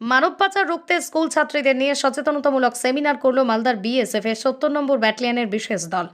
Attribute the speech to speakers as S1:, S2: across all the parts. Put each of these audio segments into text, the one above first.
S1: মানব পাচার রুখতে স্কুল ছাত্রীদের নিয়ে সচেতনতামূলক সেমিনার করল মালদার বিএসএফ এর সত্তর নম্বর ব্যাটালিয়নের বিশেষ দল।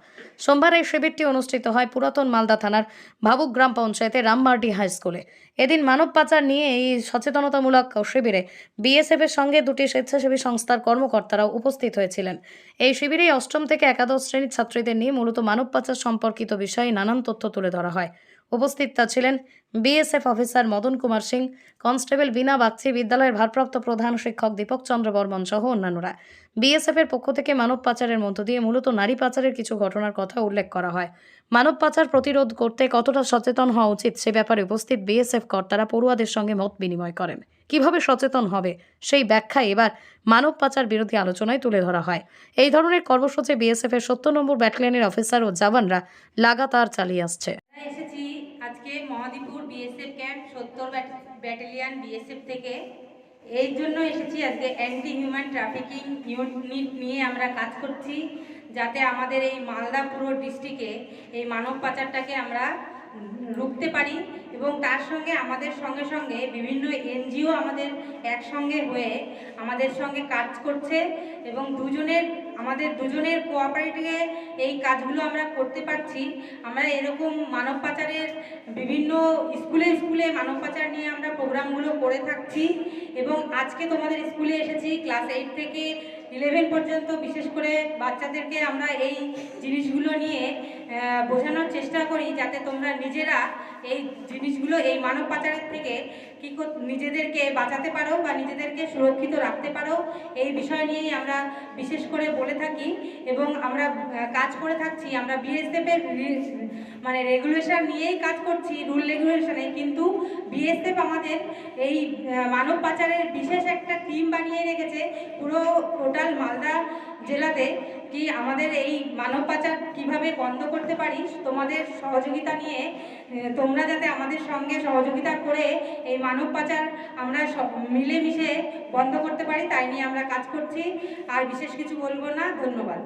S1: সোমবার এই শিবিরটি অনুষ্ঠিত হয় পুরাতন মালদা থানার ভাবুক গ্রাম পঞ্চায়েতের রামমার্ডি হাই স্কুলে। এদিন মানব পাচার নিয়ে এই সচেতনতামূলক শিবিরে বিএসএফ এর সঙ্গে দুটি স্বেচ্ছাসেবী সংস্থার কর্মকর্তারাও উপস্থিত হয়েছিলেন। এই শিবিরে অষ্টম থেকে একাদশ শ্রেণির ছাত্রীদের নিয়ে মূলত মানব পাচার সম্পর্কিত বিষয়ে নানান তথ্য তুলে ধরা হয়। উপস্থিত ছিলেন BSF officer Madan Kumar Singh, constable Bina Bagchi বিদ্যালয়ের ভারপ্রাপ্ত প্রধান শিক্ষক দীপক চন্দ্র বর্মন সহ অন্যান্যরা। বিএসএফ এর পক্ষ থেকে মানব পাচারের মধ্য দিয়ে মূলত নারী পাচারের কিছু ঘটনার কথা উল্লেখ করা হয়। মানব পাচার প্রতিরোধ করতে কতটা সচেতন হওয়া উচিত সে ব্যাপারে উপস্থিত বিএসএফ কর্তারা পড়ুয়াদের সঙ্গে মত বিনিময় করেন। কীভাবে সচেতন হবে? সেই ব্যাখ্যা এবার মানব পাচার বিরোধী আলোচনায় তুলে ধরা হয়। এই ধরনের কর্মসূচি বিএসএফ এর সত্তর নম্বর ব্যাটালিয়নের অফিসার ও জওয়ানরা লাগাতার চালিয়ে আসছে।
S2: এসেছি। আজকে মহাদীপুর বিএসএফ ক্যাম্প সত্তর ব্যাটালিয়ান বিএসএফ থেকে। এই জন্য এসেছি আজকে অ্যান্টি হিউম্যান ট্রাফিকিং ইউনিট নিয়ে আমরা কাজ করছি, যাতে আমাদের এই মালদা পুরো ডিস্ট্রিক্টে এই মানব পাচারটাকে আমরা রুখতে পারি এবং তার সঙ্গে আমাদের সঙ্গে সঙ্গে বিভিন্ন এনজিও আমাদের একসঙ্গে হয়ে আমাদের সঙ্গে কাজ করছে এবং দুজনের, আমাদের দুজনের কোঅপারেটিভে এই কাজগুলো আমরা করতে পারছি। আমরা এরকম মানব পাচারের বিভিন্ন স্কুলে স্কুলে মানব পাচার নিয়ে আমরা প্রোগ্রামগুলো করে থাকছি এবং আজকে তোমাদের স্কুলে এসেছি, ক্লাস এইট থেকে ইলেভেন পর্যন্ত বিশেষ করে বাচ্চাদেরকে আমরা এই জিনিসগুলো নিয়ে বোঝানোর চেষ্টা করি যাতে তোমরা নিজেরা এই জিনিসগুলো, এই মানব পাচারের থেকে কী নিজেদেরকে বাঁচাতে পারো বা নিজেদেরকে সুরক্ষিত রাখতে পারো, এই বিষয় নিয়েই আমরা বিশেষ করে বলে থাকি এবং আমরা কাজ করে থাকছি। আমরা বিএসএফের মানে রেগুলেশন নিয়েই কাজ করছি রুল রেগুলেশনে কিন্তু বিএসএফ আমাদের এই মানব পাচারের বিশেষ একটা টিম বানিয়ে রেখেছে। পুরো টোটাল মালদা জেলাতে কি আমাদের এই মানব পাচার কীভাবে বন্ধ করতে পারি, তোমাদের সহযোগিতা নিয়ে তোমরা যাতে আমাদের সঙ্গে সহযোগিতা করে এই মানব পাচার আমরা সব মিলেমিশে বন্ধ করতে পারি, তাই নিয়ে আমরা কাজ করছি। আর বিশেষ কিছু বলব না, ধন্যবাদ।